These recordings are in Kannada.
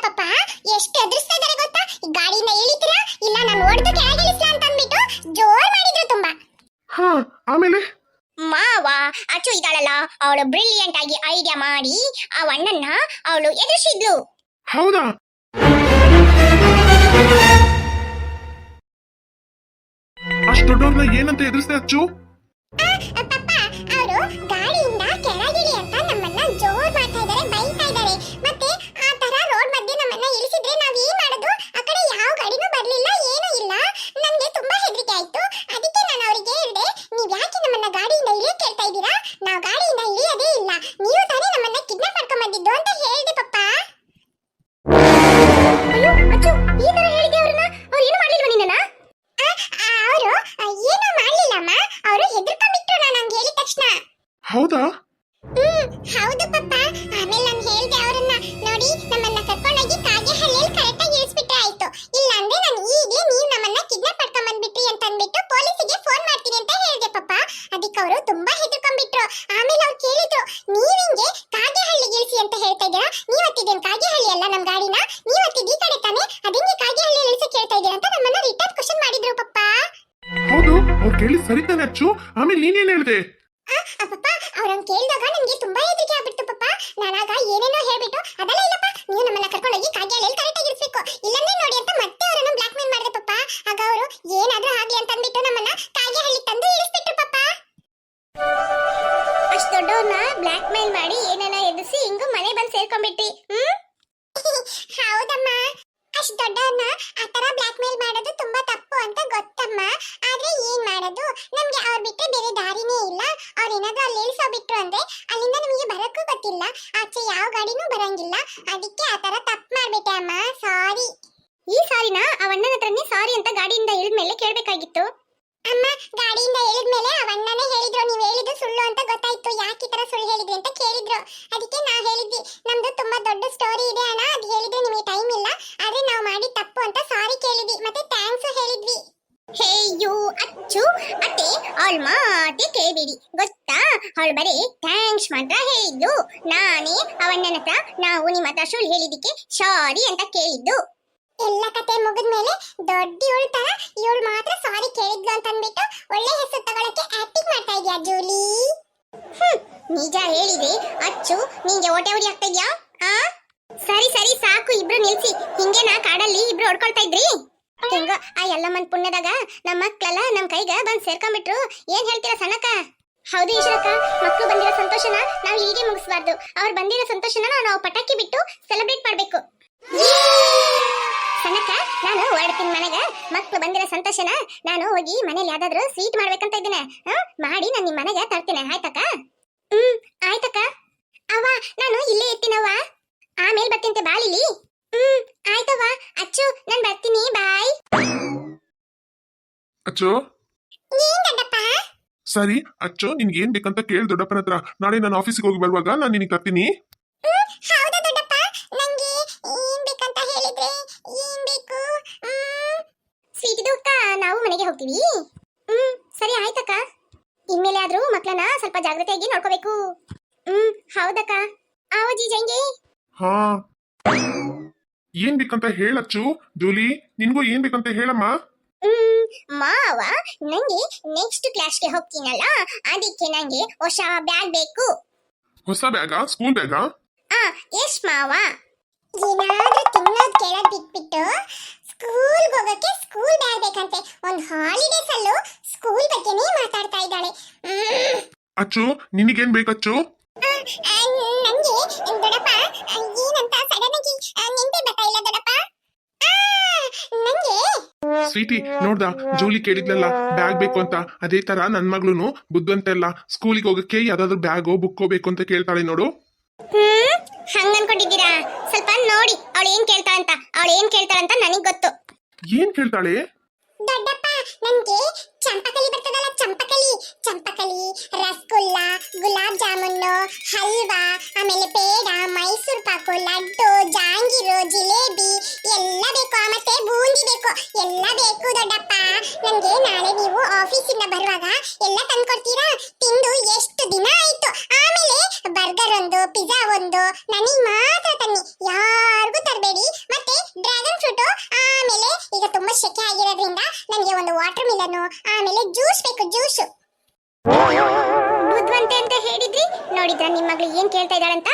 ಪಪ್ಪ. ಎಷ್ಟು ಎದುರಿಸ್ತಾ ಇದಾರೆ ಗೊತ್ತಾ? ಈ ಗಾಡಿಯಿಂದ ಇಳಿತೀರಾ ಇಲ್ಲ ನಾನು ಹೊಡೆದು ಕೆಳಗೆ ಇಳಿಸ್ಲಾ ಅಂತ ಅಂದ್ಬಿಟ್ಟು ಜೋರ್ ಮಾಡಿದ್ರು ತುಂಬಾ. ಹಾ ಆಮೇಲೆ? ಮಾವ ಅಚ್ಚು ಇದ್ದಾಳಲ್ಲ ಅವಳು ಬ್ರಿಲಿಯಂಟ್ ಆಗಿ ಐಡಿಯಾ ಮಾಡಿ ಆ ಅಣ್ಣನ್ನ ಅವಳು ಎದುರಿಸಿದ್ಲು. ಹೌದಾ? ಅಷ್ಟು ದೊಡ್ಡವ್ರನ್ನ ಏನಂತ ಎದುರಿಸ್ತಾ ಅಚ್ಚು? ಹೌದು ಪಪ್ಪ. ಆಮೇಲೆ ನಾನು ಹೇಳ್ದೆ ಅವರನ್ನ, ನೋಡಿ, ನಮ್ಮನ್ನ ಕರ್ಕೊಂಡೋಗಿ ಕಾಗೆಹಳ್ಳಿಯಲ್ಲಿ ಕರೆಕ್ಟಾಗಿ ಇಳಿಸ್ಬಿಟ್ರೆ ಆಯ್ತು. ಇಲ್ಲ ಅಂದ್ರೆ ನಾನು ಈಗಲೇ ನೀವು ನಮ್ಮನ್ನ ಕಿಡ್ನಾಪ್ ಮಾಡ್ಕೊಂಡ್ ಬಂದ್ಬಿಟ್ರಿ ಅಂತ ಅಂದ್ಬಿಟ್ಟು ಪೊಲೀಸಿಗೆ ಫೋನ್ ಮಾಡ್ತೀನಿ ಅಂತ ಹೇಳಿದೆ ಪಪ್ಪ. ಅದಕ್ಕೆ ಅವರು ತುಂಬಾ ಹೆದರ್ಕೊಂಡ್ಬಿಟ್ರು. ಆಮೇಲೆ ಅವ್ರು ಕೇಳಿದ್ರು, ನೀವು ಹಿಂಗೆ ಕಾಗೆಹಳ್ಳಿಗೆ ಇಳಿಸಿ ಅಂತ ಹೇಳ್ತಾ ಇದ್ದೀರಾ? ನೀವು ಹತ್ತಿದ್ದೇನ್ ಕಾಗೆಹಳ್ಳಿ ಅಲ್ಲ ನಮ್ಮ ಗಾಡಿನ? ನೀವು ಹತ್ತಿದ್ ಈ ಕಡೆ ತಾನೆ? ಅದಿಂಗೆ ಕಾಗೆಹಳ್ಳಿ ಇಳಿಸಕ್ ಹೇಳ್ತಾ ಇದ್ದೀರಾ ಅಂತ ನಮ್ಮನ್ನ ರಿಟರ್ನ್ ಕ್ವಶನ್ ಮಾಡಿದ್ರು ಪಪ್ಪ. ಹೌದು, ಅವ್ರು ಕೇಳಿ ಸರಿ ತಾನೆ ಅಚ್ಚು. ಆಮೇಲೆ ನೀನೇನು ಹೇಳ್ದೆ? ಪಪ್ಪ, ಅವ್ರನ್ನ ಕೇಳಿದಾಗ ನನಗೆ ತುಂಬಾ ಹೆದರಿಕೆ ಆಗ್ಬಿಡ್ತು, ಪಪ್ಪ. ನಾನಾಗ ಏನೇನೋ ಹೇಳ್ಬಿಟ್ಟು ಅದಲ್ಲ ಇಲ್ಲಪ್ಪ. ನೀವು ನಮ್ಮನ್ನ ಕರ್ಕೊಂಡೋಗಿ ಕಾಗೆಯಲ್ಲಿ ಕರೆಕ್ಟ್ ಆಗಿ ಇಲ್ಲಂದ್ರೆ ನೋಡಿ ಅಂತ ಮತ್ತೆ ಅವರನ್ನ ಬ್ಲಾಕ್ ಮೇಲ್ ಮಾಡಿದೆ, ಪಪ್ಪ. ಆಗ ಅವರು, ಏನಾದ್ರೂ ಆಗ್ಲಿ ಅಂತ ಅಂದ್ಬಿಟ್ಟು ನಮ್ಮನ್ನ ಕಾಗೆಹಳ್ಳಿ ತಂದು ಇಳಿಸ್ಬಿಟ್ರು, ಪಪ್ಪ. ಅಷ್ಟು ದೊಡ್ಡವ್ರನ್ನ ಬ್ಲಾಕ್ ಮೇಲ್ ಮಾಡಿ ಏನೇನ ಎದುರಿಸಿ ಹಿಂಗು ಮನೆ ಬಂದು ಸೇರ್ಕೊಂಡ್ಬಿಟ್ಟಿ ಹ್ಮ್? ಹೌದಮ್ಮ. ಅಷ್ಟು ದೊಡ್ಡವ್ರನ್ನ ಆ ತರ ಬ್ಲಾಕ್ ಮೇಲ್ ಮಾಡೋದು ತುಂಬಾ ತಪ್ಪು ಅಂತ ಗೊತ್ತಮ್ಮ. ಆದ್ರೆ ಏನ್ ಮಾಡೋದು? ನಮ್ಗೆ ಅವ್ರ ಬಿಟ್ಟರೆ ಬೇರೆ ಏನಾದ್ರೂ ಅಲ್ಲಿ ಇಳಿಸೋಬಿಟ್ರು ಅಂದ್ರೆ ಅಲ್ಲಿಂದ ನಿಮಗೆ ಬರಕ್ಕೂ ಗೊತ್ತಿಲ್ಲ. ಆಚೆ ಯಾವ ಗಾಡಿನೂ ಬರಂಗಿಲ್ಲ. ಅದಕ್ಕೆ ಆ ತರ ತಪ್ಪು ಮಾಡ್ಬಿಟ್ಟೆ ಅಮ್ಮ. ಸಾರಿ ಈ ಸಾರಿನ? ಅವಣ್ಣನ ಹತ್ರನೇ ಸಾರಿ ಅಂತ ಗಾಡಿಯಿಂದ ಇಳಿದ್ಮೇಲೆ ಕೇಳ್ಬೇಕಾಗಿತ್ತು. ಅಮ್ಮ, ಗಾಡಿಯಿಂದ ಇಳಿದ್ಮೇಲೆ ಅವಣ್ಣನೇ ಹೇಳಿದ್ರು. ನೀವು ಹೇಳಿದ್ದು ಸುಳ್ಳು ಅಂತ ಗೊತ್ತಾಯ್ತು. ಯಾಕೆ ಈ ತರ ಸುಳ್ಳು ಹೇಳಿದ್ರಿ ಅಂತ ಕೇಳಿದ್ರು. ಅದಕ್ಕೆ ನಾ ಹೇಳಿದ್ವಿ. ನಮ್ದು ತುಂಬಾ ದೊಡ್ಡ ಸ್ಟೋರಿ ಇದೆ ಅಣ್ಣ. ಅದು ಹೇಳಿದ್ರೆ ನಿಮಗೆ ಟೈಮ್ ಇಲ್ಲ. ಆದ್ರೆ ನಾವು ಮಾಡಿ ತಪ್ಪು ಅಂತ ಸಾರಿ ಕೇಳಿದ್ವಿ. ಮತ್ತೆ ಥ್ಯಾಂಕ್ಸ್ ಹೇಳಿದ್ವಿ. ಹೇಯು ಅಚ್ಚು ಅತ್ತೆ ಅವಳ ಮಾತಿ ಕೇಳಿಬಿಡಿ ಗೊತ್ತಾ? ಅವಳು ಬರೀ ಥ್ಯಾಂಕ್ಸ್ ಮಾತ್ರ ಹೇಳಿದ್ದು ನಾನೇ ಅವಣ್ಣನ ಹತ್ರ ನಾವು ನಿಮ್ಮ ಹತ್ರ ಸುಳ್ಳು ಹೇಳಿದಕ್ಕೆ ಸಾರಿ ಅಂತ ಕೇಳಿದ್ದು. ಎಲ್ಲ ಕತೆ ಮುಗಿದ್ಮೇಲೆ ದೊಡ್ಡ ಇವಳು ತರ ಇವಳು ಮಾತ್ರ ಸಾರಿ ಕೇಳಿದ್ಲು ಅಂತ ಅಂದ್ಬಿಟ್ಟು ಒಳ್ಳೆ ಹೆಸರು ತಗೊಳಕ್ಕೆ ಆಕ್ಟಿಂಗ್ ಮಾಡ್ತಾ ಇದೆಯಾ ಜೂಲಿ? ನಿಜ ಹೇಳಿದೆ. ಅಚ್ಚು ನಿಂಗೆ ಓಟೆ ಉರಿ ಆಗ್ತಾ ಇದೆಯಾ? ಆ? ಸರಿ ಸರಿ ಸಾಕು ಇಬ್ರು ನಿಲ್ಸಿ. ಹಿಂಗೇನಾ ಕಾಡಲ್ಲಿ ಇಬ್ರು ಹೊಡ್ಕೊಳ್ತಾ ಇದ್ರಿ? ಹೆಂಗ ಆ ಎಲ್ಲಮ್ಮನ್ ಪುಣ್ಯದಾಗ ನಮ್ಮ ಮಕ್ಕಳೆಲ್ಲ ನಮ್ ಕೈಗ ಬಂದ್ ಸೇರ್ಕೊಂಡ್ಬಿಟ್ರು. ಏನ್ ಹೇಳ್ತೀರಾ ಸಣ್ಣಕ್ಕ? ಹೌದು ಈಶ್ವರಕ್ಕ ಮಕ್ಕಳು ಬಂದಿರೋ ಸಂತೋಷನ ನಾವು ಹೀಗೆ ಮುಗಿಸ್ಬಾರ್ದು. ಅವ್ರು ಬಂದಿರೋ ಸಂತೋಷನ ನಾವು ಪಟಾಕಿ ಬಿಟ್ಟು ಸೆಲೆಬ್ರೇಟ್ ಮಾಡ್ಬೇಕು. ಸಣ್ಣಕ್ಕ, ನಾನು ಹೊರಡ್ತೀನಿ ಮನೆಗೆ. ಮಕ್ಕಳು ಬಂದಿರೋ ಸಂತೋಷನ ನಾನು ಹೋಗಿ ಮನೇಲಿ ಯಾವ್ದಾದ್ರು ಸ್ವೀಟ್ ಮಾಡ್ಬೇಕಂತ ಇದ್ದೀನಿ. ಮಾಡಿ ನಾನು ನಿಮ್ಮ ಮನೆಗೆ ತರ್ತೀನಿ. ಆಯ್ತಕ್ಕ? ಹ್ಮ್, ಆಯ್ತಕ್ಕ. ಅವ್ವ, ನಾನು ಇಲ್ಲೇ ಇರ್ತೀನವ್ವ. ಆಮೇಲೆ ಬರ್ತೀನಿ ಬಾಳಿಲಿ. ಆಯ್ತವ್ವ ಅಚ್ಚು ನಾನು ಬರ್ತೀನಿ. ಬಾಯ್. ಅಚ್ಚು? ಏನ್ ದೊಡ್ಡಪ್ಪ? ಸರಿ ಅಚ್ಚು ನಿನ್ಗೆ ಏನ್ ಬೇಕಂತ ಕೇಳಿ ದೊಡ್ಡಪ್ಪನ ಹತ್ರ. ನಾಳೆ ನಾನು ಆಫೀಸಿಗೆ ಹೋಗಿ ಬರುವಾಗ ನಾನು ನಿನಗೆ ತರ್ತೀನಿ. ಹೌದಾ ದೊಡ್ಡಪ್ಪ. ನಂಗೆ ಏನ್ ಬೇಕಂತ ಹೇಳಿದ್ರೆ ಏನ್ ಬೇಕು? ಅಕ್ಕ ನಾವು ಮನೆಗೆ ಹೋಗ್ತೀವಿ. ಹ್ಮ್ ಸರಿ ಆಯ್ತಕ್ಕ. ಇನ್ಮೇಲೆ ಆದ್ರೂ ಮಕ್ಕಳನ್ನ ಸ್ವಲ್ಪ ಜಾಗ್ರತೆಯಾಗಿ ನೋಡ್ಕೋಬೇಕು. ಹ್ಮ್ ಹೌದಕ್ಕ. ಆವಜಿ ಜಂಗೆ. ಹಾ. ಏನ್ ಬೇಕಂತ ಹೇಳಚ್ಚು ಜೂಲಿ ನಿನ್ಗೂ ಏನ್ ಬೇಕಂತ ಹೇಳಮ್ಮ? ಹ್ಮ್ ಮಾವ ನಂಗೆ ನೆಕ್ಸ್ಟ್ ಕ್ಲಾಸ್ಗೆ ಹೋಗ್ತೀನಲ್ಲ ಅದಕ್ಕೆ ನಂಗೆ ಹೊಸ ಬ್ಯಾಗ್ ಬೇಕು. ಹೊಸ ಬ್ಯಾಗಾ ಸ್ಕೂಲ್ ಬ್ಯಾಗಾ ಆ? ಎಸ್ ಮಾವ. ಏನಾದ್ರೂ ತಿನ್ನೋದ್ ಕೇಳೋದ್ ಬಿಟ್ಬಿಟ್ಟು ಸ್ಕೂಲ್ ಹೋಗಕ್ಕೆ ಸ್ಕೂಲ್ ಬ್ಯಾಗ್ ಬೇಕಂತೆ. ಒಂದ್ ಹಾಲಿಡೇಸ್ ಅಲ್ಲೂ ಸ್ಕೂಲ್ ಬಗ್ಗೆನೇ ಮಾತಾಡ್ತಾ ಇದ್ದಾಳೆ. ಮ್ಮ್. ಅಚ್ಚು ನಿನಗೇನ್ ಬೇಕಚ್ಚು? ಆ, ಆ, ನಂಗೆ ದೊಡ್ಡಪ್ಪ ಆ, ಏನಂತ ಸಡನ್ ಆಗಿ ಆ, ನೆನ್ಪೇ ಬರ್ತಾ ಇಲ್ಲ ದೊಡ್ಡಪ್ಪ ಆ, ನಂಗೆ ಸ್ವೀಟಿ ನೋಡ್ದ? ಜೂಲಿ ಕೇಳಿದ್ಲಲ್ಲ ಬ್ಯಾಗ್ ಬೇಕು ಅಂತ. ಅದೇ ತರ ನನ್ ಮಗ್ಳುನು ಬುದ್ಧಂತೆ ಎಲ್ಲ ಸ್ಕೂಲಿಗೆ ಹೋಗಕ್ಕೆ ಯಾವ್ದಾದ್ರು ಬ್ಯಾಗೋ ಬುಕ್ಕೋ ಬೇಕು ಅಂತ ಕೇಳ್ತಾಳೆ ನೋಡು. ಹ್ಮ್ ಹಂಗ ಅನ್ಕೊಂಡಿದ್ದೀರಾ? ಸ್ವಲ್ಪ ನೋಡಿ ಅವಳು ಏನ್ ಕೇಳ್ತಾ ಅಂತ. ಅವಳು ಏನ್ ಕೇಳ್ತಾಳ ಅಂತ ನನಗ್ ಗೊತ್ತು. ಏನ್ ಕೇಳ್ತಾಳೆ? ದೊಡ್ಡಪ್ಪ ನನ್ಗೆ ಚಂಪಕಲಿ ಬರ್ತದಲ್ಲ, ಚಂಪಕಲಿ. ಚಂಪಕಲಿ, ರಸಗುಲ್ಲ, ಗುಲಾಬ್ ಜಾಮೂನು ಹಲ್ವಾ, ಆಮೇಲೆ ಪೇಡ, ಮೈಸೂರು ಪಾಕು, ಲಡ್ಡು, ಜಾಂಗೀರು, ಜಿಲೇಬಿ, ಎಲ್ಲ ಬೇಕು ಮತ್ತೆ ಬೂಂದಿ ಬೇಕು. ಎಲ್ಲ ಬೇಕು ದೊಡ್ಡಪ್ಪ. ನನಗೆ ನಾಳೆ ನೀವು ಆಫೀಸಿಂದ ಬರುವಾಗ ಎಲ್ಲ ತಂದ್ಕೊಡ್ತೀರಾ? ತಿಂದು ಎಷ್ಟು ದಿನ ಆಯ್ತು? ಆಮೇಲೆ ಬರ್ಗರ್ ಒಂದು, ಪಿಜ್ಜಾ ಒಂದು, ನನಗೆ ಮಾತ್ರ ತನ್ನಿ. ಯಾರಿಗೂ ತರಬೇಡಿ. ಮತ್ತೆ ಡ್ರ್ಯಾಗನ್ ಫ್ರೂಟ್, ಆಮೇಲೆ ಈಗ ತುಂಬಾ ಶೆಕೆ ಆಗಿರೋದ್ರಿಂದ ನನಗೆ ಒಂದು ವಾಟರ್ ಮಿಲನ್ ಆಮೇಲೆ ಜ್ಯೂಸ್ ಬೇಕು ಜ್ಯೂಸ್. ಬುದ್ಧವಂತೆ ಅಂತ ಹೇಳಿದ್ರಿ? ನೋಡಿದ್ರ ನಿಮ್ಮ ಮಗಳು ಏನ್ ಕೇಳ್ತಾ ಇದ್ದಾಳಂತ?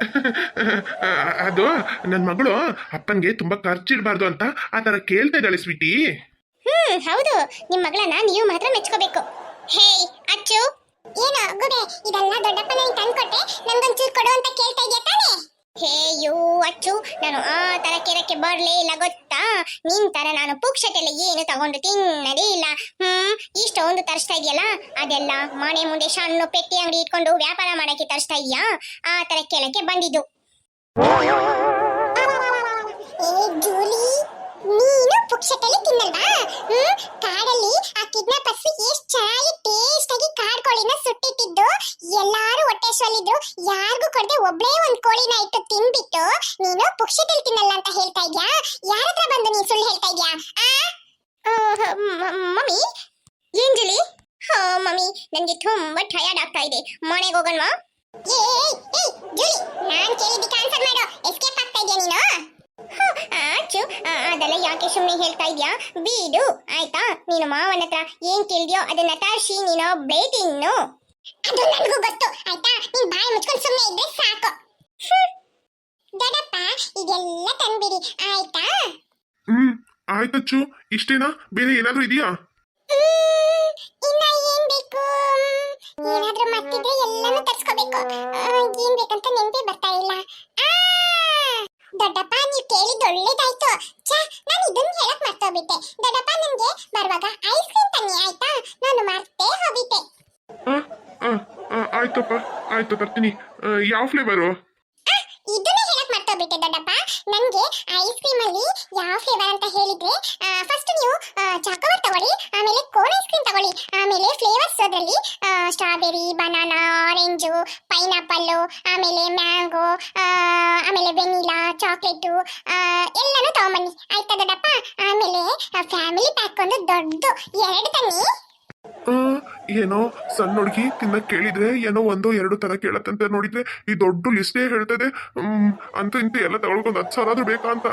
ಅದು ನನ್ನ ಮಗಳು ಅಪ್ಪನ್ಗೆ ತುಂಬಾ ಖರ್ಚಿಡಬಾರ್ದು ಅಂತ ಆ ತರ ಕೇಳ್ತಾ ಇದ್ದಾಳೆ ಸ್ವೀಟಿ. ಹ್ಮ್ ಹೌದು. ನಿಮ್ ಮಗಳನ್ನ ನೀವು ಮಾತ್ರ ಮೆಚ್ಕೋಬೇಕು. ಹೇ ಅಚ್ಚು. ಏನು ಗುಬೆ ಇದೆಲ್ಲ ದೊಡ್ಡಪ್ಪನ ನನಗೆ ತಂದ್ಕೊಟ್ಟೆ ನಂಗೊಂಚೂರು ಕೊಡು ಅಂತ ಕೇಳ್ತಾ ಇದೆಯಾ ತಾನೇ? ಹೇ ಯೋ ಅಚ್ಚು. ನಾನು ಆ ತರ ಕೇಳಕ್ಕೆ ಬರ್ಲೇ ಇಲ್ಲ ಗೊತ್ತಾ? ನಿನ್ ತರ ನಾನು ಪುಕ್ಷಟೆಲ್ಲ ಏನು ತಗೊಂಡು ತಿನ್ನದೇ ಇಲ್ಲ. ಹ್ಮ್, ಇಷ್ಟೊಂದು ತರಿಸ್ತಾ ಇದೆಯಲ್ಲ? ಅದೆಲ್ಲ ಮನೆ ಮುಂದೆ ಸಣ್ಣ ಪೆಟ್ಟಿ ಅಂಗಡಿ ಇಟ್ಕೊಂಡು ವ್ಯಾಪಾರ ಮಾಡಕ್ಕೆ ತರಿಸ್ತಾ ಇದ್ಯಾ? ಆ ತರ ಕೆಳಕ್ಕೆ ಬಂದಿದ್ದು. ನೀನು ಪುಕ್ಷಟಲ್ಲಿ ತಿನ್ನಲ್ವಾ? ಹ್ಮ್? ಕಾಡಲ್ಲಿ ಆ ಕಿಡ್ನಾಪರ್ಸ್ ಎಷ್ಟು ಚೆನ್ನಾಗಿ ಟೇಸ್ಟ್ ಆಗಿ ಕಾಡ್ ಕೋಳಿನ ಸುಟ್ಟಿಟ್ಟಿದ್ದು. ಎಲ್ಲಾರು ಹೊಟ್ಟೆ ಸೊಲ್ಲಿದ್ರು ಯಾರಿಗೂ ಕೊಡದೆ ಒಬ್ಳೇ ಒಂದ್ ಕೋಳಿನ ಇಟ್ಟು ತಿನ್ಬಿಟ್ಟು ನೀನು ಪುಕ್ಷಟಲ್ಲಿ ತಿನ್ನಲ್ಲ ಅಂತ ಹೇಳ್ತಾ ಇದ್ಯಾ? ಯಾರ ಹತ್ರ ಬಂದು ನೀನ್ ಸುಳ್ಳು ಹೇಳ್ತಾ ಇದ್ಯಾ? ಆ? ಮಮ್ಮಿ. ಏಂಜಲಿ ಹಾ, ಮಮ್ಮಿ. ನನಗೆ ತುಂಬಾ ಟಯರ್ಡ್ ಆಗ್ತಾ ಇದೆ. ಮನೆಗೆ ಹೋಗೋಣವಾ ಏಯ್ ಏಯ್ ಜೂಲಿ. ನಾನು ಕೇಳಿದ್ದಕ್ಕೆ ಆನ್ಸರ್ ಮಾಡು. ಎಸ್ಕೇಪ್ ಆಗ್ತಾ ಇದೆಯಾ ನೀನು? ಆಚು ಅದೆಲ್ಲ ಯಾಕೆ ಸುಮ್ಮನೆ ಹೇಳ್ತಾ ಇದ್ಯಾ? ಬೀಡು ಆಯ್ತಾ? ನೀನು ಮಾವನ ಹತ್ರ ಏನ್ ಕೇಳಿದ್ಯೋ ಅದನ್ನ ತರ್ಸಿ ನೀನು ಬೇಟಿನ್ನು ಅದು ನನಗೂ ಗೊತ್ತು ಆಯ್ತಾ? ನೀನ್ ಬಾಯಿ ಮುಚ್ಕೊಂಡು ಸುಮ್ಮನೆ ಇದ್ರೆ ಸಾಕು. ದೊಡ್ಡಪ್ಪ ಇದೆಲ್ಲ ತಂದ್ಬಿಡಿ ಆಯ್ತಾ? ಹ್ಮ್ ಆಯ್ತಚ್ಚು ಇಷ್ಟೇನಾ? ಬೇರೆ ಏನಾದ್ರೂ ಇದೆಯಾ? ಇನ್ನ ಏನ್ ಬೇಕು? ಏನಾದ್ರೂ ಮತ್ತಿದ್ರೆ ಎಲ್ಲಾನು ತರ್ಸ್ಕೋಬೇಕು. ಒಳ್ಳೇದಾಯ್ತು. ಚಾ ನಾನು ಇದನ್ನ ಹೇಳಕ್ ಮರ್ತೋಗ್ಬಿಟ್ಟೆ. ದೊಡ್ಡಪ್ಪ ನನ್ಗೆ ಬರುವಾಗ ಐಸ್ ಕ್ರೀಮ್ ತನ್ನಿ ಆಯ್ತಾ? ನಾನು ಮರ್ತೇ ಹೋಗಿದ್ದೆ ಆಯ್ತಪ್ಪ, ಆಯ್ತು ಬರ್ತೀನಿ ಯಾವ ಫ್ಲೇವರು ನನ್ಗೆ ಐಸ್ ಕ್ರೀಮ್ ಅಲ್ಲಿ ಯಾವ ಫ್ಲೇವರ್ ಅಂತ ಹೇಳಿದ್ರೆ ಫಸ್ಟ್ ನೀವು ಚಾಕೋಬಾರ್ ತಗೊಳ್ಳಿ, ಆಮೇಲೆ ಕೋನ್ ಐಸ್ ಕ್ರೀಮ್ ತಗೊಳ್ಳಿ. ಆಮೇಲೆ ಫ್ಲೇವರ್ಸ್ ಅದರಲ್ಲಿ ಸ್ಟ್ರಾಬೆರಿ ಬನಾನಾ ಆರೆಂಜು ಪೈನಾಪಲ್ ಆಮೇಲೆ ಮ್ಯಾಂಗೋ ಆಮೇಲೆ ವೆನಿಲಾ ಚಾಕ್ಲೇಟು ಎಲ್ಲನೂ ತಗೊಂಬನ್ನಿ. ಆಯ್ತಾ ದೊಡ್ಡಪ್ಪ? ಆಮೇಲೆ ಫ್ಯಾಮಿಲಿ ಪ್ಯಾಕ್ ಒಂದು ದೊಡ್ಡ ಎರಡು ತನ್ನಿ ಏನೋ ಸಣ್ಣ ಹುಡುಗಿ ತಿನ್ನಕ್ಕೆ ಕೇಳಿದ್ರೆ ಏನೋ ಒಂದು ಎರಡು ತರ ಕೇಳತ್ತಂತೆ ನೋಡಿದ್ರೆ ಈ ದೊಡ್ಡ ಲಿಸ್ಟೇ ಹೇಳ್ತದೆ. ಹ್ಮ್ ಅಂತೂ ಇಂತೂ ಎಲ್ಲ ತಗೊಳ್ಕೊಂಡು ಹತ್ತು ಸಾವಿರ ಆದ್ರೂ ಬೇಕಾ ಅಂತ.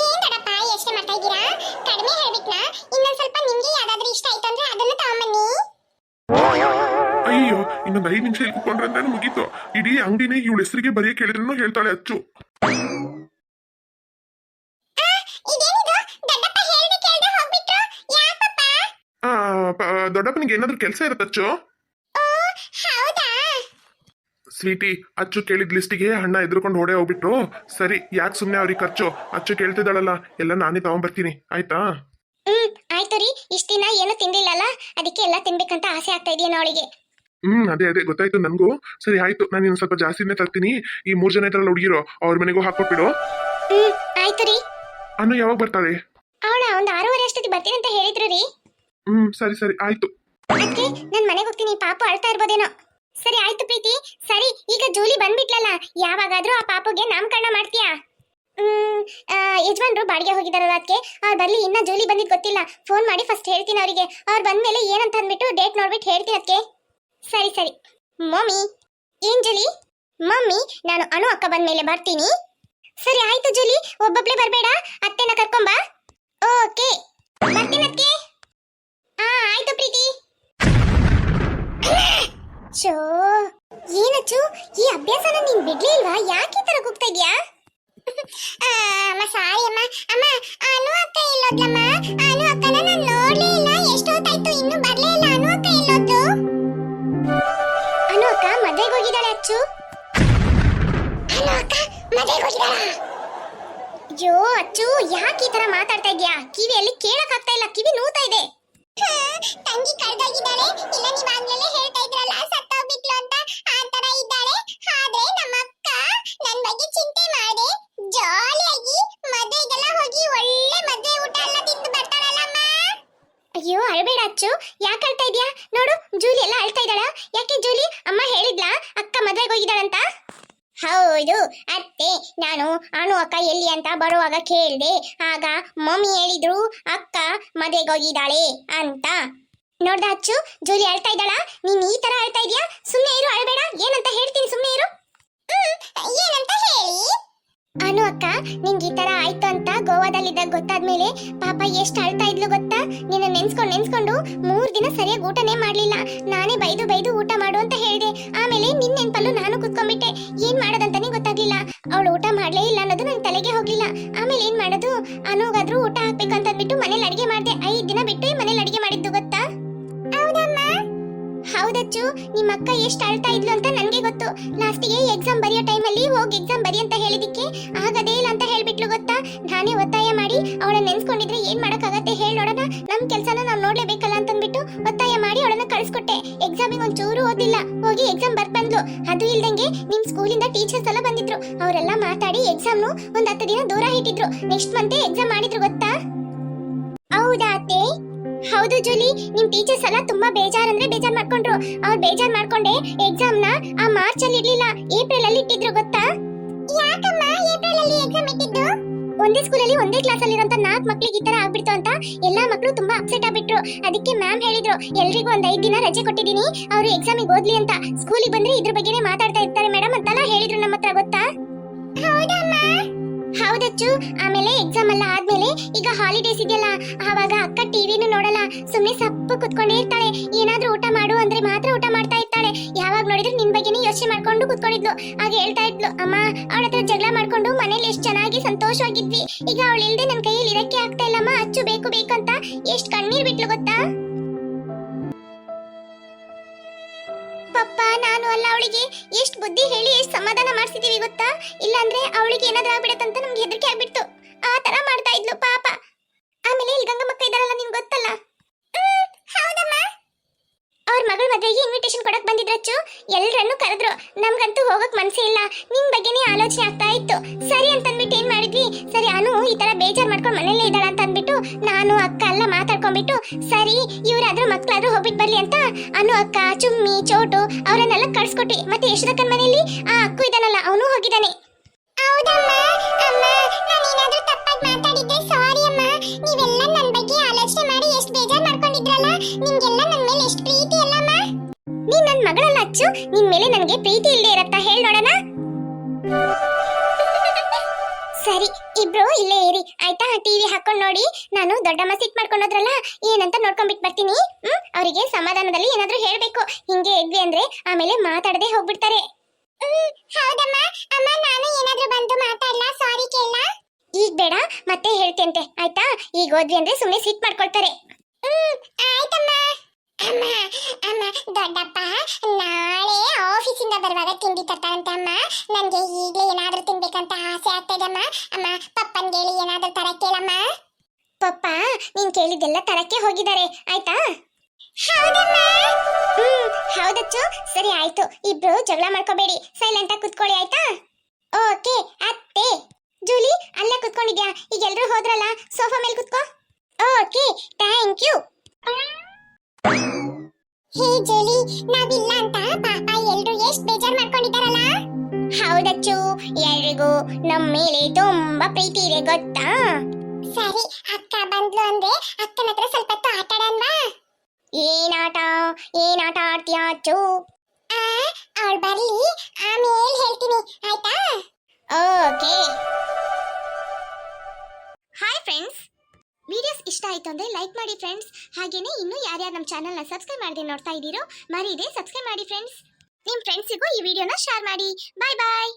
ಏನ್ ದೊಡ್ಡಪ್ಪ ಯೋಚನೆ ಮಾಡ್ತಾ ಇದ್ದೀರಾ? ಕಡಿಮೆ ಹೇಳ್ಬಿಟ್ನಾ? ಇನ್ನೊಂದ್ ಸ್ವಲ್ಪ ನಿಮ್ಗೆ ಯಾವ್ದಾದ್ರು ಇಷ್ಟ ಆಯ್ತು ಅಂದ್ರೆ ಅದನ್ನ ತಗೊಂಬನ್ನಿ. ಅಯ್ಯೋ ಇನ್ನೊಂದು ಐದು ನಿಮಿಷ ಇಲ್ಲಿ ಕುತ್ಕೊಂಡ್ರೆ ಅಂತಾನೆ ಮುಗೀತು. ಇಡೀ ಅಂಗಡಿನೇ ಇವಳ ಹೆಸರಿಗೆ ಬರೀ ಕೇಳಿದ್ರು ಹೇಳ್ತಾಳೆ ಅಚ್ಚು ಇದೇನಿದು ದೊಡ್ಡಪ್ಪ ಹೇಳ್ದೆ ಕೇಳ್ದೆ ಹೋಗ್ಬಿಟ್ರು ಯಾಕಪ್ಪ ಆ, ಪ- ದೊಡ್ಡಪ್ಪನಿಗೆ ಏನಾದ್ರೂ ಕೆಲಸ ಇರುತ್ತೆ ಅಚ್ಚು? ಸ್ವೀಟಿ ಅಚ್ಚು ಕೇಳಿದ ಲಿಸ್ಟಿಗೆ ಹಣ್ಣ ಎದುರುಕೊಂಡು ಹೊಡೆ ಹೋಗ್ಬಿಟ್ರು. ಸರಿ ಯಾಕೆ ಸುಮ್ಮನೆ ಅವ್ರಿಗೆ ಖರ್ಚು? ಅಚ್ಚು ಕೇಳ್ತಿದ್ದಾಳಲ್ಲ ಎಲ್ಲ ನಾನೇ ತಗೊಂಡ್ಬರ್ತೀನಿ ಆಯ್ತಾ? ಹ್ಮ್ ಆಯ್ತು ರೀ. ಇಷ್ಟ ದಿನ ಏನು ತಿಂದಿಲ್ಲಲ್ಲ? ಅದಕ್ಕೆ ಎಲ್ಲ ತಿನ್ಬೇಕಂತ ಆಸೆ ಆಗ್ತಾ ಇದೆಯಾ ಅವಳಿಗೆ. ಹ್ಮ್ ಅದೇ ಅದೇ ಗೊತ್ತಾಯ್ತು ನನಗೂ. ಸರಿ ಆಯ್ತು. ನಾನು ಇನ್ನು ಸ್ವಲ್ಪ ಜಾಸ್ತಿನೇ ತರ್ತೀನಿ. ಈ ಮೂರು ಜನ ಇದ್ರಲ್ಲಿ ಹುಡುಗಿರೋ ಅವ್ರ ಮನೆಗೂ ಹಾಕೊಟ್ಬಿಡು ಹ್ಮ್ ಆಯ್ತು ರೀ. ಅನ್ನು ಯಾವಾಗ ಬರ್ತಾಳೆ ಅವಳ ಒಂದು ಆರೂವರೆ ಅಷ್ಟೊತ್ತಿಗೆ ಬರ್ತೀನಿ ಅಂತ ಹೇಳಿದ್ರು ರೀ. ಹ್ಮ್, ಸರಿ ಸರಿ, ಆಯ್ತು. ಅದಕ್ಕೆ ನನ್ ಮನೆಗೆ ಹೋಗ್ತೀನಿ ಪಾಪು ಅಳ್ತಾ ಇರ್ಬೋದೇನೋ. ಸರಿ, ಆಯ್ತು ಪ್ರೀತಿ. ಸರಿ, ಈಗ ಜೂಲಿ ಬಂದ್ಬಿಟ್ಲಲ್ಲ, ಯಾವಾಗಾದ್ರೂ ಆ ಪಾಪುಗೆ ನಾಮಕರಣ ಮಾಡ್ತೀಯಾ? ಹ್ಮ್ ಯಜಮಾನ್ರು ಬಾಡಿಗೆ ಹೋಗಿದಾರಲ್ಲ ಅದಕ್ಕೆ ಅವ್ರು ಬರ್ಲಿ, ಇನ್ನ ಜೂಲಿ ಬಂದಿದ್ ಗೊತ್ತಿಲ್ಲ. ಫೋನ್ ಮಾಡಿ ಫಸ್ಟ್ ಹೇಳ್ತೀನಿ ಅವರಿಗೆ. ಅವ್ರು ಬಂದ್ಮೇಲೆ ಏನಂತ ಅಂದ್ಬಿಟ್ಟು ಡೇಟ್ ನೋಡ್ಬಿಟ್ಟು ಹೇಳ್ತೀನಿ ಅದಕ್ಕೆ ಸರಿ ಸರಿ. ಮಮ್ಮಿ ಏನ್ ಜೂಲಿ ಮಮ್ಮಿ, ನಾನು ಅನು ಅಕ್ಕ ಬಂದ್ಮೇಲೆ ಬರ್ತೀನಿ. ಸರಿ, ಆಯ್ತು ಜೂಲಿ. ಒಬ್ಬೊಬ್ಳೆ ಬರ್ಬೇಡ. ಅತ್ತೆನ ಕರ್ಕೊಂಬಾ. ಓಕೆ. ಬರ್ತೀನಿ ಅದಕ್ಕೆ ಆಯ್ತು ಪ್ರೀತಿ. ಚೋ ಏನಚ್ಚು ಈ ಅಭ್ಯಾಸನ ನೀನ್ ಬಿಡ್ಲೇ ಇಲ್ವಾ? ಯಾಕೆ ಈ ತರ ಕೂಗ್ತಾ ಇದೀಯಾ? ಅಮ್ಮ ಸಾರಿ ಅಮ್ಮ. ಅಮ್ಮ, ಅನು ಅಕ್ಕ ಎಲ್ಲೋದ್ಲಮ್ಮ ಅನು ಅಕ್ಕನ ನಾನು ನೋಡ್ಲೇ ಇಲ್ಲ. ಎಷ್ಟೊತ್ತಾಯ್ತು? ಇನ್ನೂ ಬರ್ಲೇ ಇಲ್ಲ ಅನು ಅಕ್ಕ ಎಲ್ಲೋದ್ಲು. ಅನು ಅಕ್ಕ, ಮದ್ವೆಗೆ ಹೋಗಿದ್ದಾಳೆ ಅಚ್ಚು. ಅನು ಅಕ್ಕ, ಮದ್ವೆಗೆ ಹೋಗಿದ್ದಾಳ? ಅಯ್ಯೋ, ಅಚ್ಚು, ಯಾಕೆ ಈ ತರ ಮಾತಾಡ್ತಾ ಇದೀಯಾ? ಕಿವಿಯಲ್ಲಿ ಕೇಳಕ್ ಆಗ್ತಾ ಇಲ್ಲ. ಕಿವಿ ನೋತಾ ಇದೆ. ತಂಗಿ ಕಳ್ದೋಗಿದ್ದಾಳೆ. ಇಲ್ಲ, ನೀವ್ ಆಗ್ಲೇ ಹೇಳ್ತಾ ಇದ್ರಲ್ಲ ಸತ್ತೋಗ್ಬಿಟ್ಲು ಅಂತ? ಆ ತರ ಇದ್ದಾಳೆ. ಆದ್ರೆ ನಮ್ಮ ಅಕ್ಕ ನನ್ ಬಗ್ಗೆ ಚಿಂತೆ ಮಾಡಿ ಜಾಲಿಯಾಗಿ ಮದ್ವೆಗೆಲ್ಲ ಹೋಗಿ ಒಳ್ಳೆ ಮದ್ವೆ ಊಟ ಎಲ್ಲ ತಿಂದು ಬರ್ತಾಳಲ್ಲಮ್ಮ? ಅಯ್ಯೋ, ಅಳ್ಬೇಡ ಅಚ್ಚು. ಯಾಕೆ ಅಳ್ತಾ ಇದ್ಯಾ? ನೋಡು ಜೂಲಿ ಎಲ್ಲ ಅಳ್ತಾ ಇದ್ದಾಳ ಯಾಕೆ ಜೂಲಿ ಅಮ್ಮ ಹೇಳಿದ್ಲಾ ಅಕ್ಕ ಮದ್ವೆಗೆ ಹೋಗಿದ್ದಾಳಂತ ಹೌದು, ಅತ್ತೆ. ನಾನು ಅನು ಅಕ್ಕ ಎಲ್ಲಿ ಅಂತ ಬರುವಾಗ ಕೇಳಿದೆ. ಆಗ ಮಮ್ಮಿ ಹೇಳಿದ್ರು, ಅಕ್ಕ ಮದುವೆಗೆ ಹೋಗಿದ್ದಾಳೆ ಅಂತ. ನೋಡ್ದ ಅಚ್ಚು, ಜೂಲಿ ಅಳ್ತಾ ಇದ್ದಾಳ? ನೀನ್ ಈ ತರ ಅಳ್ತಾ ಇದೀಯಾ? ಸುಮ್ಮನೆ ಇರು, ಅಳ್ಬೇಡ. ಏನಂತ ಹೇಳ್ತೀನಿ ಸುಮ್ಮನೆ ಇರು. ಏನಂತ ಹೇಳಿ? ಅನು ಅಕ್ಕ, ನಿಂಗೆ ಈ ತರ ಆಯ್ತು ಅಂತ ಗೋವಾದಲ್ಲಿದ್ದಾಗ ಗೊತ್ತಾದ್ಮೇಲೆ ಪಾಪ ಎಷ್ಟು ಅಳ್ತಾ ಇದ್ಲು ಗೊತ್ತಾ? ನಿನ್ನ ನೆನ್ಸ್ಕೊಂಡು ನೆನ್ಸ್ಕೊಂಡು ಮೂರ್ ದಿನ ಸರಿಯಾಗಿ ಊಟನೇ ಮಾಡ್ಲಿಲ್ಲ. ನಾನೇ ಬೈದು ಬೈದು ಊಟ ಮಾಡು ಅಂತ ಹೇಳಿದೆ. ಆಮೇಲೆ ನಿನ್ ನೆನ್ಪಲ್ಲೂ ನಾನು ಕುತ್ಕೊಂಡ್ಬಿಟ್ಟೆ. ಏನ್ ಮಾಡೋದಂತಾನೆ ಗೊತ್ತಾಗ್ಲಿಲ್ಲ. ಅವಳು ಊಟ ಮಾಡ್ಲೇ ಇಲ್ಲ ಅನ್ನೋದು ನನ್ ತಲೆಗೆ ಹೋಗ್ಲಿಲ್ಲ. ಆಮೇಲೆ ಏನ್ ಮಾಡೋದು? ಅನುಗಾದ್ರೂ ಊಟ ಹಾಕ್ಬೇಕಂತ ಅಂದ್ಬಿಟ್ಟು ಮನೇಲಿ ಅಡಿಗೆ ಮಾಡ್ದೆ. ಐದ್ ದಿನ ಬಿಟ್ಟು ಮನೇಲಿ ಅಡಿಗೆ ಮಾಡಿದ್ದು ಗೊತ್ತಾ? ಹೌದಚ್ಚು, ನಿಮ್ಮ ಅಕ್ಕ ಎಷ್ಟು ಅಳ್ತಾ ಇದ್ಲು ಅಂತ ನನಗೆ ಗೊತ್ತು. ಲಾಸ್ಟಿಗೆ ಎಕ್ಸಾಮ್ ಬರೆಯೋ ಟೈಮಲ್ಲಿ ಹೋಗಿ ಎಕ್ಸಾಮ್ ಬರಿ ಅಂತ ಹೇಳಿದಿಕ್ಕೆ ಆಗದೇ ಇಲ್ಲ ಅಂತ ಹೇಳ್ಬಿಟ್ಲು ಗೊತ್ತಾ? ನಾನೇ ಒತ್ತಾಯ ಮಾಡಿ ಅವಳ ನೆನ್ಸ್ಕೊಂಡಿದ್ರೆ ಏನ್ ಮಾಡಕ್ಕಾಗತ್ತೆ ಹೇಳಿ ನೋಡೋಣ. ನಮ್ ಕೆಲ್ಸನ ನಾವ್ ನೋಡ್ಲೇಬೇಕಲ್ಲ ಅಂತಂದ್ಬಿಟ್ಟು ಒತ್ತಾಯ ಮಾಡಿ ಅವಳನ್ನ ಕಳಿಸ್ಕೊಟ್ಟೆ. ಎಕ್ಸಾಮಿಗೆ ಒಂದ್ ಚೂರು ಓದಿಲ್ಲ ಹೋಗಿ ಎಕ್ಸಾಮ್ ಬರ್ತ ಬಂದ್ಲು ಅದು ಇಲ್ದಂಗೆ ನಿಮ್ ಸ್ಕೂಲಿಂದ ಟೀಚರ್ಸ್ ಎಲ್ಲ ಬಂದಿದ್ರು. ಅವರೆಲ್ಲ ಮಾತಾಡಿ ಎಕ್ಸಾಮ್ನು ಒಂದ್ ಹತ್ತು ದಿನ ದೂರ ಇಟ್ಟಿದ್ರು. ನೆಕ್ಸ್ಟ್ ಮಂತೆ ಎಕ್ಸಾಮ್ ಮಾಡಿದ್ರು ಗೊತ್ತಾ? ಹೌದಾ ಅತ್ತೆ? ಹೌದು ಜೂಲಿ ನಿಮ್ ಟೀಚರ್ಸ್ ಎಲ್ಲ ತುಂಬಾ ಬೇಜಾರ್ ಅಂದ್ರೆ ಬೇಜಾರ್ ಮಾಡ್ಕೊಂಡ್ರು. ಅವ್ರು ಬೇಜಾರ್ ಮಾಡ್ಕೊಂಡೆ ಎಕ್ಸಾಮ್ನ ಆ ಮಾರ್ಚ್ ಅಲ್ಲಿ ಇರ್ಲಿಲ್ಲ ಏಪ್ರಿಲ್ ಅಲ್ಲಿ ಇಟ್ಟಿದ್ರು ಗೊತ್ತಾ? ಯಾಕಮ್ಮ ಏಪ್ರಿಲ್ ಅಲ್ಲಿ ಎಕ್ಸಾಮ್ ಇಟ್ಟಿದ್ದು? ಒಂದೇ ಸ್ಕೂಲಲ್ಲಿ ಒಂದೇ ಕ್ಲಾಸ್ ಅಲ್ಲಿ ಇರೋಂತ ನಾಲ್ಕು ಮಕ್ಳಿಗೆ ಈ ತರ ಆಗ್ಬಿಡ್ತು ಅಂತ ಎಲ್ಲಾ ಮಕ್ಕಳು ತುಂಬಾ ಅಪ್ಸೆಟ್ ಆಗ್ಬಿಟ್ರು. ಅದಕ್ಕೆ ಮ್ಯಾಮ್ ಹೇಳಿದ್ರು ಎಲ್ರಿಗೂ ಒಂದ್ ಐದ್ ದಿನ ರಜೆ ಕೊಟ್ಟಿದೀನಿ ಅವ್ರು ಎಕ್ಸಾಮಿಗೆ ಓದ್ಲಿ ಅಂತ. ಸ್ಕೂಲಿಗೆ ಬಂದ್ರೆ ಇದ್ರ ಬಗ್ಗೆನೇ ಮಾತಾಡ್ತಾ ಇರ್ತಾರೆ ಮೇಡಮ್ ಅಂತೆಲ್ಲ ಹೇಳಿದ್ರು ನಮ್ಮ ಹತ್ರ ಗೊತ್ತಾ? ಹೌದಮ್ಮ. ಹೌದಚ್ಚು. ಆಮೇಲೆ ಎಕ್ಸಾಮ್ ಎಲ್ಲ ಆದ್ಮೇಲೆ ಈಗ ಹಾಲಿಡೇಸ್ ಇದೆಯಲ್ಲ, ಆವಾಗ ಅಕ್ಕ ಟಿವಿನು ನೋಡಲ್ಲ. ಸುಮ್ನೆ ಸಪ್ಪು ಕುತ್ಕೊಂಡೇ ಇರ್ತಾಳೆ. ಏನಾದ್ರೂ ಊಟ ಮಾಡು ಅಂದ್ರೆ ಮಾತ್ರ ಊಟ ಮಾಡ್ತಾ ಇರ್ತಾಳೆ. ಯಾವಾಗ ನೋಡಿದ್ರು ನಿನ್ ಬಗ್ಗೆನೇ ಯೋಚನೆ ಮಾಡ್ಕೊಂಡು ಕುತ್ಕೊಂಡಿದ್ಲು. ಆಗ ಹೇಳ್ತಾ ಇದ್ಲು, ಅಮ್ಮ, ಅವಳ ಹತ್ರ ಜಗಳ ಮಾಡ್ಕೊಂಡು ಮನೇಲಿ ಎಷ್ಟು ಚೆನ್ನಾಗಿ ಸಂತೋಷವಾಗಿದ್ವಿ. ಈಗ ಅವಳು ಇಲ್ದೆ ನನ್ನ ಕೈಯಲ್ಲಿ ಇರಕ್ಕೆ ಆಗ್ತಾ ಇಲ್ಲಮ್ಮ. ಅಚ್ಚು, ಬೇಕು ಬೇಕು ಅಂತ ಎಷ್ಟು ಕಣ್ಣೀರ್ ಬಿಟ್ಲು ಗೊತ್ತಾ? ಪಪ್ಪ ನಾನು ಅಲ್ಲ ಅವಳಿಗೆ. ಎಷ್ಟು ಬುದ್ಧಿ ಹೇಳಿ ಎಷ್ಟು ಸಮಾಧಾನ ಮಾಡಿಸಿದೀವಿ ಗೊತ್ತಾ? ಇಲ್ಲಾಂದ್ರೆ ಅವಳಿಗೆ ಏನಾದ್ರೂ ಆಗ್ಬಿಡತ್ತಂತ ನಮ್ಗೆ ಹೆದರಿಕೆ ಆಗ್ಬಿಡ್ತು. ಆ ತರ ಮಾಡ್ತಾ ಇದ್ಲು ಪಾಪ. ಆಮೇಲೆ ಇಲ್ಲಿ ಗಂಗಮ್ಮಕ್ಕ ಇದಾರಲ್ಲ ನಿಮ್ಗೆ ಗೊತ್ತಲ್ಲ? ಹೌದಮ್ಮ. ಅವ್ರ ಮಗಳ ಮದುವೆಗೆ ಇನ್ವಿಟೇಷನ್ ಕೊಡಕ್ ಬಂದಿದ್ರಚ್ಚು ಎಲ್ರನ್ನೂ ಕರೆದ್ರು. ನಮ್ಗಂತೂ ಹೋಗಕ್ ಮನ್ಸೇ ಇಲ್ಲ. ನಿಮ್ ಬಗ್ಗೆನೇ ಆಲೋಚನೆ ಆಗ್ತಾ ಇತ್ತು. ಸರಿ ಅಂತ ಅಂದ್ಬಿಟ್ಟು ಏನ್ ಮಾಡಿದ್ವಿ? ಸರಿ, ಅನು ಈ ತರ ಬೇಜಾರ್ ಮಾಡ್ಕೊಂಡು ಮನೇಲೇ ಇದ್ದಾಳ ಅಂತ ಅಂದ್ಬಿಟ್ಟು ನಾನು ಅಕ್ಕ ಎಲ್ಲ ಮಾತಾಡ್ಕೊಂಡ್ಬಿಟ್ಟು, ಸರಿ, ಇವ್ರಾದ್ರೂ ಮಕ್ಳಾದ್ರೂ ಹೋಗ್ಬಿಟ್ಟು ಬರ್ಲಿ ಅಂತ? ಅನು ಅಕ್ಕ, ಚುಮ್ಮಿ, ಚೋಟು ಅವರನ್ನೆಲ್ಲ ಕಳ್ಸ್ಕೊಟ್ಟಿ ಮತ್ತೆ ಯಶೋದಕ್ಕನ್ ಮನೆಯಲ್ಲಿ ಆ ಅಕ್ಕು ಇದಾನಲ್ಲ ಅವನು ಹೋಗಿದ್ದಾನೆ. ಆಲೋಚನೆ ಮಾಡಿ ಎಷ್ಟು ಪ್ರೀತಿ ನನ್ನ ಮಗಳಲ್ಲ ಅಚ್ಚು, ನಿನ್ ಮೇಲೆ ನನಗೆ ಪ್ರೀತಿ ಇಲ್ಲದೆ ಇರತ್ತಾ ಹೇಳ್ ನೋಡೋಣ. ಸರಿ, ಇಬ್ರು ಇಲ್ಲೇ ಇರಿ. ಆಯ್ತಾ, ಟಿವಿ ಹಾಕೊಂಡ್ ನೋಡಿ. ನಾನು ದೊಡ್ಡಮ್ಮ ಸಿಟ್ ಮಾಡ್ಕೊಂಡೋದ್ರಲ್ಲ, ಏನಂತ ನೋಡ್ಕೊಂಡ್ಬಿಟ್ ಬರ್ತೀನಿ. ಹ್ಮ್, ಅವರಿಗೆ ಸಮಾಧಾನದಲ್ಲಿ ಏನಾದ್ರೂ ಹೇಳ್ಬೇಕು. ಹಿಂಗೆ ಇದ್ವಿ ಅಂದ್ರೆ ಆಮೇಲೆ ಮಾತಾಡದೆ ಹೋಗ್ಬಿಡ್ತಾರೆ. ಹೌದಮ್ಮ. ಅಮ್ಮ, ನಾನು ಏನಾದ್ರೂ ಬಂದು ಸಾರಿ ಕೇಳ ಈಗ ಬೇಡ, ಮತ್ತೆ ಹೇಳ್ತೇಂತೆ. ಆಯ್ತಾ? ಈಗ ಹೋದ್ವಿ ಅಂದ್ರೆ ಸುಮ್ಮನೆ ಸಿಟ್ ಮಾಡ್ಕೊಳ್ತಾರೆ. ಆಯ್ತಮ್ಮ. ಅಮ್ಮ ಅಮ್ಮ, ದೊಡ್ಡಪ್ಪ ಬರುವಾಗ ತಿಂಡಿ ತರ್ತಾರಂತೆ ಅಮ್ಮ ನನಗೆ ಈಗಲೇ ಏನಾದರೂ ತಿನ್ಬೇಕಂತ ಆಸೆ ಆಗ್ತದೆ ಅಮ್ಮ, ಪಪ್ಪನ್ಗೆ ಹೇಳಿ ಏನಾದರೂ ತರ ಕೇಳಮ್ಮ. ಪಪ್ಪ, ನೀನ್ ಕೇಳಿದ್ದೆಲ್ಲ ತರಕ್ಕೆ ಹೋಗಿದ್ದಾರೆ. ಆಯ್ತಾ? ಹೌದಮ್ಮ. ಹ್ಮ್, ಹೌದಚ್ಚು. ಸರಿ, ಆಯ್ತು. ಇಬ್ರು ಜಗಳ ಮಾಡ್ಕೋಬೇಡಿ. ಸೈಲೆಂಟ್ ಆಗಿ ಕುತ್ಕೊಳ್ಳಿ, ಆಯ್ತಾ? ಓಕೆ, ಅತ್ತೆ. ಜೂಲಿ, ಅಲ್ಲೇ ಕುತ್ಕೊಂಡಿದ್ಯಾ? ಈಗ ಎಲ್ರು ಹೋದ್ರಲ್ಲ? ಸೋಫಾ ಮೇಲೆ ಕುತ್ಕೋ. Okay, thank you. Hey Julie, ನಾವಿಲ್ಲ ಅಂತ ಪಾಪ ಎಲ್ರು ಎಷ್ಟು ಬೇಜಾರ್ ಮಾಡ್ಕೊಂಡಿದ್ದಾರಲ್ಲ? ಹೌದಚ್ಚು, ಎಲ್ರಿಗೂ ನಮ್ಮ ಮೇಲೆ ತುಂಬಾ ಪ್ರೀತಿ ಇದೆ, ಗೊತ್ತಾ? ಸರಿ, ಅಕ್ಕ ಬಂದ್ಲು ಅಂದ್ರೆ ಅಕ್ಕನ ಹತ್ರ ಸ್ವಲ್ಪ ಹೊತ್ತು ಆಟ ಆಡೋಣವಾ ಏನಾಟ ಏನಾಟ ಆಡ್ತೀಯಾ ಅಚ್ಚು? ಅವಳು ಬರ್ಲಿ, ಆಮೇಲೆ ಹೇಳ್ತೀನಿ, ಆಯ್ತಾ? ಓಕೆ. ಹಾಯ್ ಫ್ರೆಂಡ್ಸ್ ಇಷ್ಟ ಆಯಿತು ಅಂದರೆ ಲೈಕ್ ಮಾಡಿ ಫ್ರೆಂಡ್ಸ್ ಹಾಗೇನೇ ಇನ್ನೂ ಯಾರ್ಯಾರು ನಮ್ಮ ಚಾನಲ್ನ ಸಬ್ಸ್ಕ್ರೈಬ್ ಮಾಡದೆ ನೋಡ್ತಾ ಇದ್ದೀರೋ ಮರೀದೆ ಸಬ್ಸ್ಕ್ರೈಬ್ ಮಾಡಿ ಫ್ರೆಂಡ್ಸ್ ನಿಮ್ಮ ಫ್ರೆಂಡ್ಸಿಗೂ ಈ ವಿಡಿಯೋನ ಶೇರ್ ಮಾಡಿ. ಬಾಯ್ ಬಾಯ್